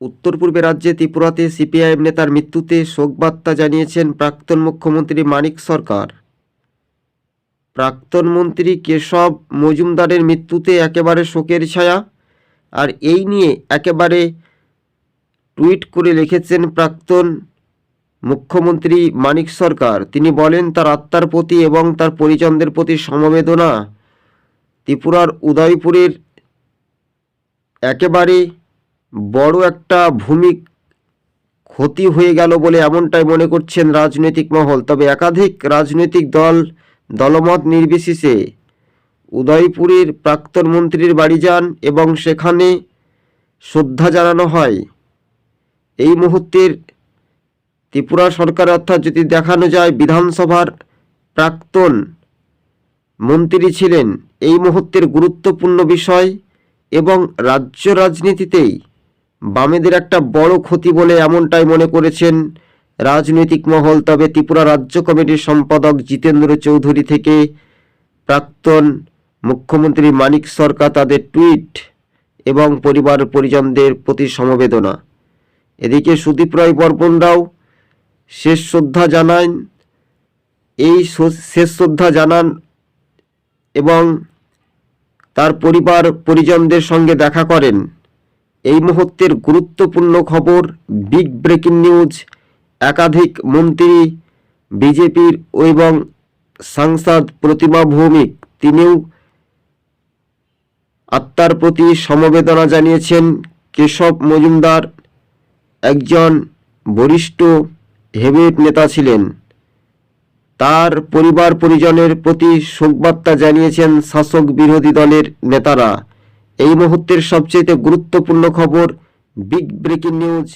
উত্তর পূর্বে রাজ্যে ত্রিপুরাতে সিপিআইএম নেতার মৃত্যুতে শোকবার্তা জানিয়েছেন প্রাক্তন মুখ্যমন্ত্রী মানিক সরকার। প্রাক্তন মন্ত্রী কেশব মজুমদারের মৃত্যুতে একেবারে শোকের ছায়া, আর এই নিয়ে একেবারে টুইট করে লিখেছেন প্রাক্তন মুখ্যমন্ত্রী মানিক সরকার। তিনি বলেন, তার আত্মার প্রতি এবং তার পরিজনদের প্রতি সমবেদনা ত্রিপুরার উদয়পুরের একেবারে বড় একটা ভূমি ক্ষতি হয়ে গেল বলে এমনটাই মনে করছেন রাজনৈতিক মহল। তবে একাধিক রাজনৈতিক দল, দলমত নির্বিশেষে উদয়পুরের প্রাক্তন মন্ত্রীর বাড়ি যান এবং সেখানে শ্রদ্ধা জানানো হয়। এই মুহূর্তের ত্রিপুরা সরকার অর্থাৎ যদি দেখানো যায় বিধানসভার প্রাক্তন মন্ত্রী ছিলেন, এই মুহূর্তের গুরুত্বপূর্ণ বিষয় এবং রাজ্য রাজনীতিতেই বামেদের একটা বড় ক্ষতি বলে এমনটাই মনে করেছেন রাজনৈতিক মহল, তবে ত্রিপুরা রাজ্য কমিটির সম্পাদক জিতেন্দ্র চৌধুরী থেকে প্রাক্তন মুখ্যমন্ত্রী মানিক সরকার তাদের টুইট এবং পরিবার পরিজনদের প্রতি সমবেদনা। এদিকে সুদীপ রায় বর্মনরাও শেষ শ্রদ্ধা জানান, এই শেষ শ্রদ্ধা জানান এবং তার পরিবার পরিজনদের সঙ্গে দেখা করেন। এই মুহূর্তের গুরুত্বপূর্ণ খবর, বিগ ব্রেকিং নিউজ, একাধিক মন্ত্রী, বিজেপির এবং সাংসদ প্রতিমা ভৌমিক, তিনিও আত্মার প্রতি সমবেদনা জানিয়েছেন। কেশব মজুমদার একজন বরিষ্ঠ হেভিওয়েট নেতা ছিলেন। তার পরিবার পরিজনের প্রতি শোকবার্তা জানিয়েছেন শাসক বিরোধী দলের নেতারা। এই মুহূর্তের সবচেয়ে গুরুত্বপূর্ণ খবর বিগ ব্রেকিং নিউজ